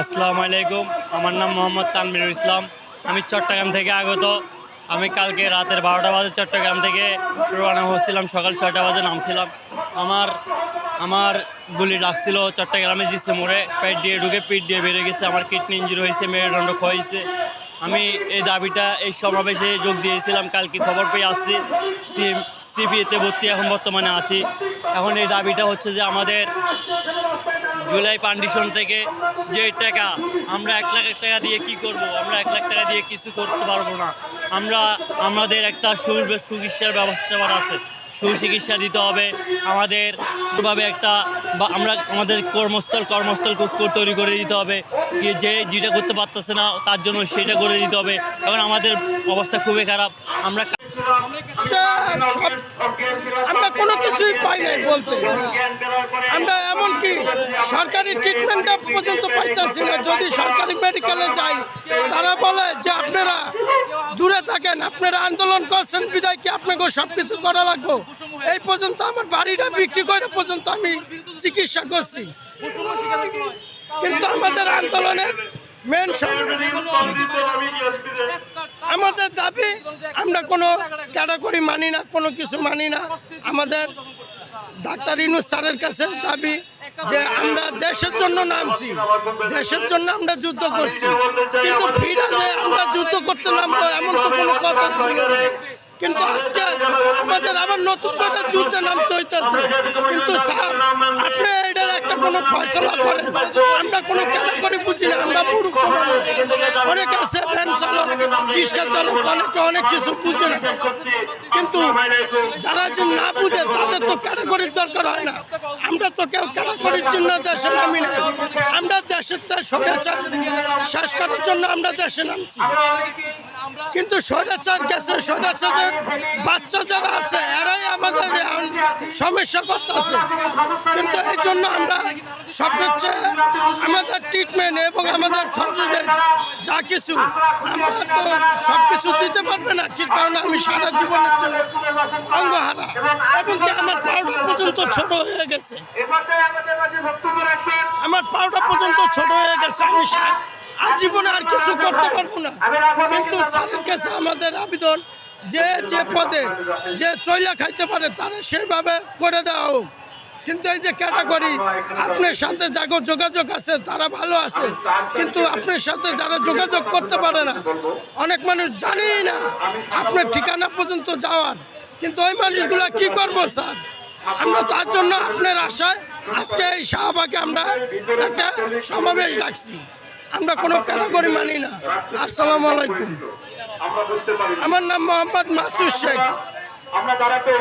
আসসালামু আলাইকুম। আমার নাম মোহাম্মদ তানবিরুল ইসলাম। আমি চট্টগ্রাম থেকে আগত। আমি কালকে রাতের বারোটা বাজে চট্টগ্রাম থেকে রওনা হচ্ছিলাম। সকাল ছয়টা বাজে নামছিলাম। আমার আমার গুলি লাগছিল চট্টগ্রামে জিসে মোড়ে। পেট দিয়ে ঢুকে পিঠ দিয়ে বেড়ে গেছে। আমার কিডনি ইঞ্জুরি হয়েছে, মেরুদণ্ড ক্ষয়েছে আমি এই দাবিটা, এই সমাবেশে যোগ দিয়েছিলাম। কালকে খবর পেয়ে আসছি। সিপিএতে ভর্তি এখন বর্তমানে আছি। এখন এই দাবিটা হচ্ছে যে আমাদের জুলাই পান্ডিশন থেকে যে টাকা আমরা এক লাখ টাকা দিয়ে কি করব? আমরা এক লাখ টাকা দিয়ে কিছু করতে পারব না। আমরা, আমাদের একটা সু- চিকিৎসার ব্যবস্থা আছে। সুচিকিৎসা দিতে হবে। আমাদের ভাবে একটা বা আমরা আমাদের কর্মস্থল কর্মস্থল তৈরি করে দিতে হবে। যে যেটা করতে পারতেছে না, তার জন্য সেটা করে দিতে হবে। এখন আমাদের অবস্থা খুবই খারাপ। আমরা আমরা কোনো কিছুই পাই নাই বলতে। আমরা এমনকি সরকারি ট্রিটমেন্টটা পর্যন্ত পাইতেছি না। যদি সরকারি মেডিকেলে যাই, তারা বলে যে আপনারা দূরে থাকেন, আপনারা আন্দোলন করছেন, বিদায় কি আপনাকে সব কিছু করা লাগবো? এই পর্যন্ত আমার বাড়িটা বিক্রি করে পর্যন্ত আমি চিকিৎসা করছি। কিন্তু আমাদের আন্দোলনের মেন আমাদের দাবি, আমরা কোনো ক্যাটাগরি মানি না, কোনো কিছু মানি না। আমাদের ডাক্তার ইনুস স্যারের কাছে দাবি যে আমরা দেশের জন্য নামছি, দেশের জন্য আমরা যুদ্ধ করছি। কিন্তু ফিরে যে আমরা যুদ্ধ করতে নামবো, এমন তো কোনো কথা ছিল না। কিন্তু আজকে আমাদের আবার নতুন করে যুদ্ধে নামতে হইতেছে। কিন্তু স্যার, আপনি এটার একটা কোনো ফয়সলা করেন। আমরা কোনো ক্যাটাগরি বুঝি না, আমরা মানুষ। অনেক আছে রিক্সা চালক অনেকে অনেক কিছু বুঝে না। কিন্তু যারা যে না বুঝে তাদের তো ক্যাটাগরির দরকার হয় না। আমরা তো কেউ ক্যাটাগরির জন্য দেশে নামি না। আমরা দেশের তাই স্বৈরাচার শেষ করার জন্য আমরা দেশে নামছি। কিন্তু স্বৈরাচার গেছে স্বৈরাচারের বাচ্চা যারা আছে এরাই আমাদের সমস্যা করতেছে। কিন্তু এই জন্য আমরা সবচেয়ে চেয়ে আমাদের ট্রিটমেন্ট এবং আমাদের খরচের যা কিছু আমরা তো সব কিছু দিতে পারবে না কি কারণে আমি সারা জীবনের জন্য অঙ্গহারা এবং কি আমার পাউডার পর্যন্ত ছোট হয়ে গেছে। আমার পাউডার পর্যন্ত ছোট হয়ে গেছে আমি আজীবনে আর কিছু করতে পারব না। কিন্তু স্যারের কাছে আমাদের আবেদন যে যে পদে যে চইলা খাইতে পারে তারা সেইভাবে করে দেওয়া হোক। কিন্তু এই যে ক্যাটাগরি আপনার সাথে যাগো যোগাযোগ আছে তারা ভালো আছে। কিন্তু আপনার সাথে যারা যোগাযোগ করতে পারে না অনেক মানুষ জানেই না আপনার ঠিকানা পর্যন্ত যাওয়ার। কিন্তু ওই মানুষগুলা কি করব স্যার? আমরা তার জন্য আপনার আশায় আজকে এই শাহবাগে আমরা একটা সমাবেশ ডাকছি। আমরা কোনো ক্যাটাগরি মানি না। আসসালামু আলাইকুম। আমার নাম মোহাম্মদ মাসুদ শেখ। আমরা দাঁড়াতে